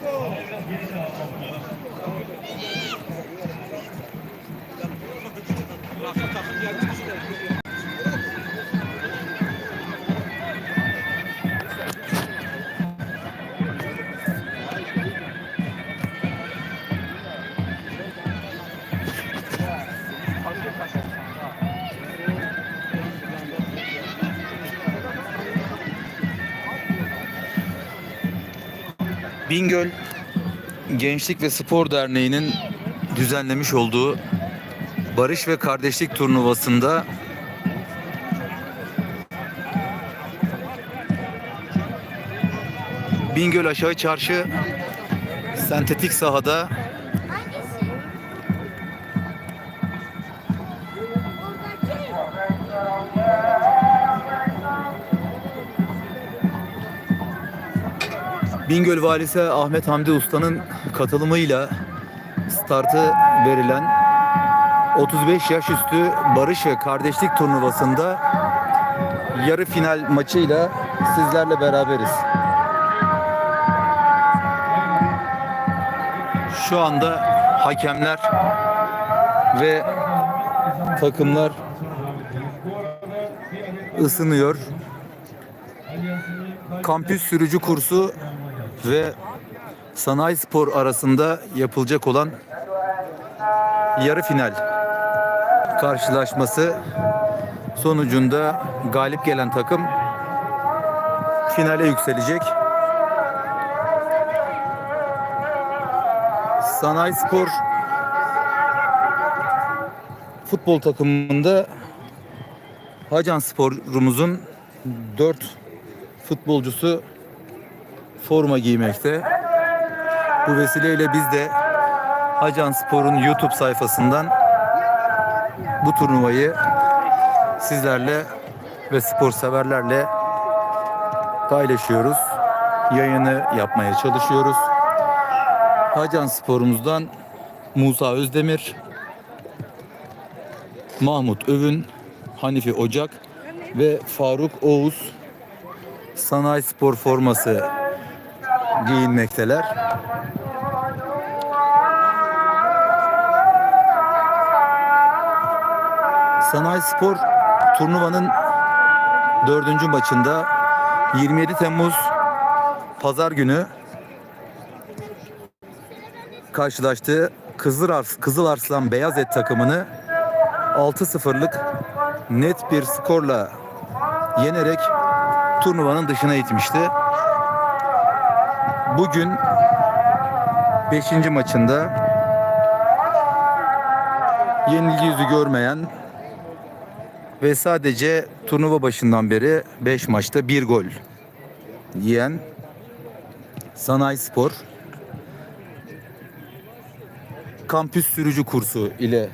고! Bingöl Gençlik ve Spor Derneği'nin düzenlemiş olduğu Barış ve Kardeşlik Turnuvası'nda Bingöl Aşağı Çarşı sentetik sahada Bingöl Valisi Ahmet Hamdi Usta'nın katılımıyla startı verilen 35 yaş üstü barış ve kardeşlik turnuvasında yarı final maçıyla sizlerle beraberiz. Şu anda hakemler ve takımlar ısınıyor. Kampüs sürücü kursu ve sanayi spor arasında yapılacak olan yarı final karşılaşması sonucunda galip gelen takım finale yükselecek. Sanayi Spor futbol takımında Hacan Spor'umuzun 4 futbolcusu forma giymekte. Bu vesileyle biz de Hacan Spor'un YouTube sayfasından bu turnuvayı sizlerle ve spor severlerle paylaşıyoruz. Yayını yapmaya çalışıyoruz. Hacan Spor'umuzdan Musa Özdemir, Mahmut Övün, Hanifi Ocak ve Faruk Oğuz Sanayi Spor forması giyinmekteler. Sanayi Spor turnuvanın dördüncü maçında 27 Temmuz Pazar günü karşılaştığı Kızıl, Ars, Kızıl Arslan Beyaz Et takımını 6-0'lık net bir skorla yenerek turnuvanın dışına itmişti. Bugün 5. maçında yenilgi yüzü görmeyen ve sadece turnuva başından beri 5 maçta 1 gol yiyen Sanayi Spor kampüs sürücü kursu ile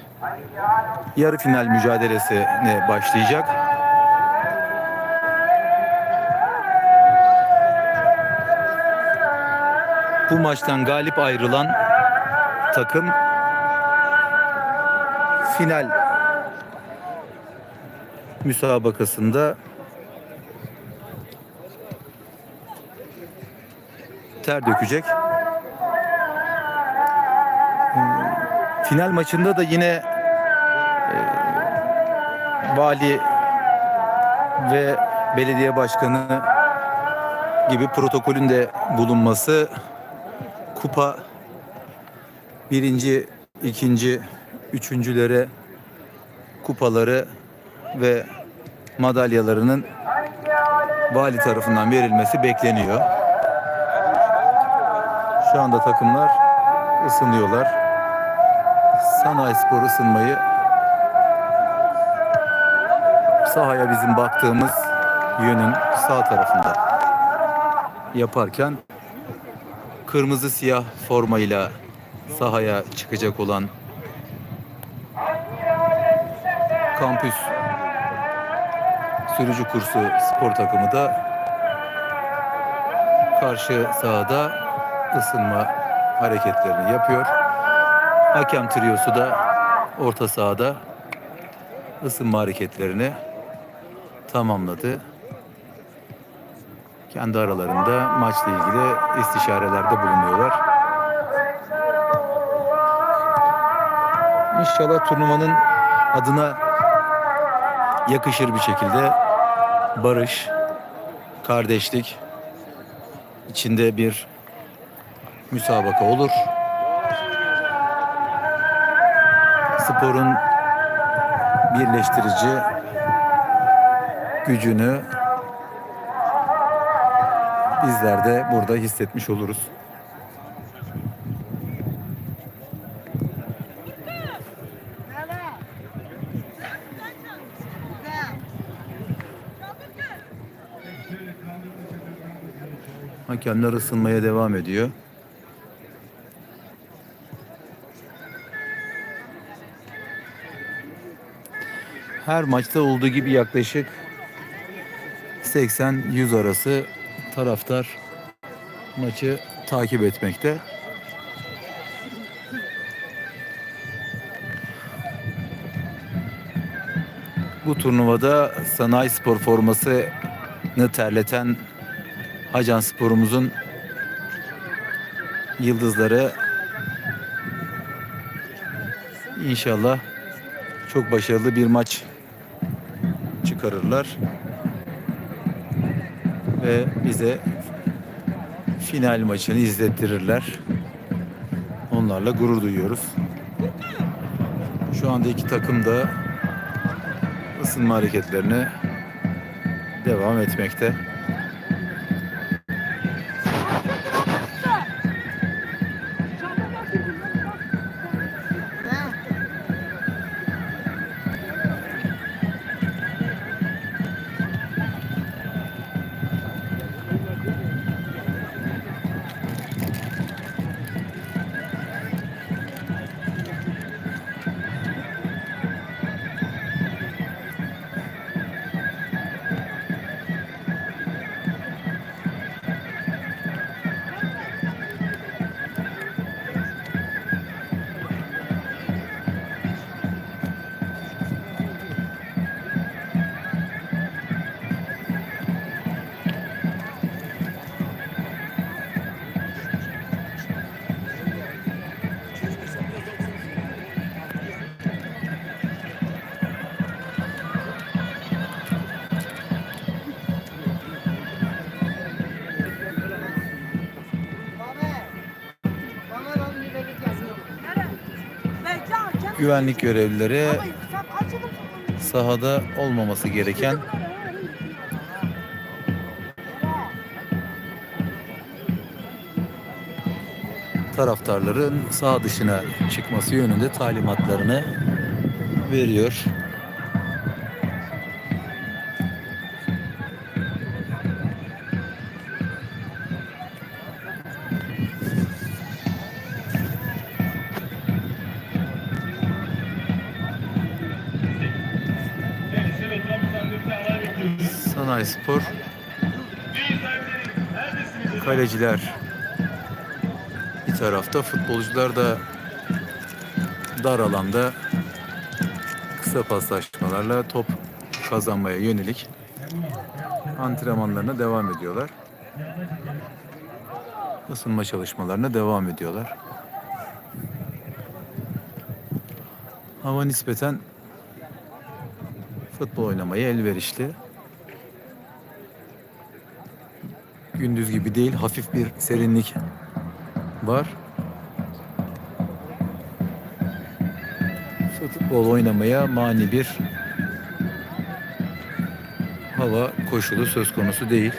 yarı final mücadelesine başlayacak. Bu maçtan galip ayrılan takım final müsabakasında ter dökecek. Final maçında da yine e, vali ve belediye başkanı gibi protokolün de bulunması kupa birinci, ikinci, üçüncülere kupaları ve madalyalarının vali tarafından verilmesi bekleniyor. Şu anda takımlar ısınıyorlar. Sanayi Spor ısınmayı sahaya bizim baktığımız yönün sağ tarafında yaparken kırmızı siyah formayla sahaya çıkacak olan kampüs sürücü kursu spor takımı da karşı sahada ısınma hareketlerini yapıyor. Hakem triyosu da orta sahada ısınma hareketlerini tamamladı. Kendi aralarında maçla ilgili istişarelerde bulunuyorlar. İnşallah turnuvanın adına yakışır bir şekilde barış, kardeşlik içinde bir müsabaka olur. Sporun birleştirici gücünü bizler de burada hissetmiş oluruz. Hakemler ısınmaya devam ediyor. Her maçta olduğu gibi yaklaşık 80-100 arası taraftar maçı takip etmekte. Bu turnuvada sanayi spor formasını terleten Hacan sporumuzun yıldızları inşallah çok başarılı bir maç çıkarırlar ve bize final maçını izlettirirler. Onlarla gurur duyuyoruz. Şu anda iki takım da ısınma hareketlerine devam etmekte. Güvenlik görevlileri sahada olmaması gereken taraftarların saha dışına çıkması yönünde talimatlarını veriyor. Spor kaleciler bir tarafta futbolcular da dar alanda kısa paslaşmalarla top kazanmaya yönelik antrenmanlarına devam ediyorlar. Isınma çalışmalarına devam ediyorlar. Hava nispeten futbol oynamaya elverişli. Gündüz gibi değil, hafif bir serinlik var. Futbol oynamaya mani bir hava koşulu söz konusu değil.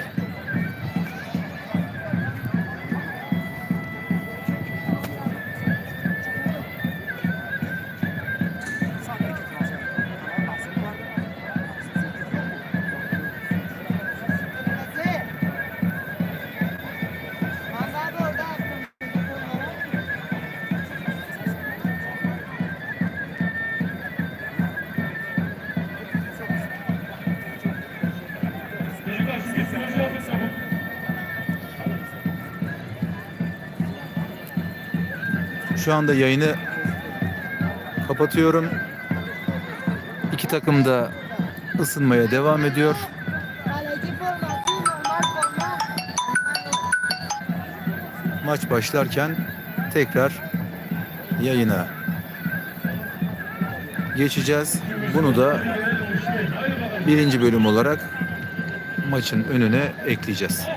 Şu anda yayını kapatıyorum. İki takım da ısınmaya devam ediyor. Maç başlarken tekrar yayına geçeceğiz. Bunu da birinci bölüm olarak maçın önüne ekleyeceğiz.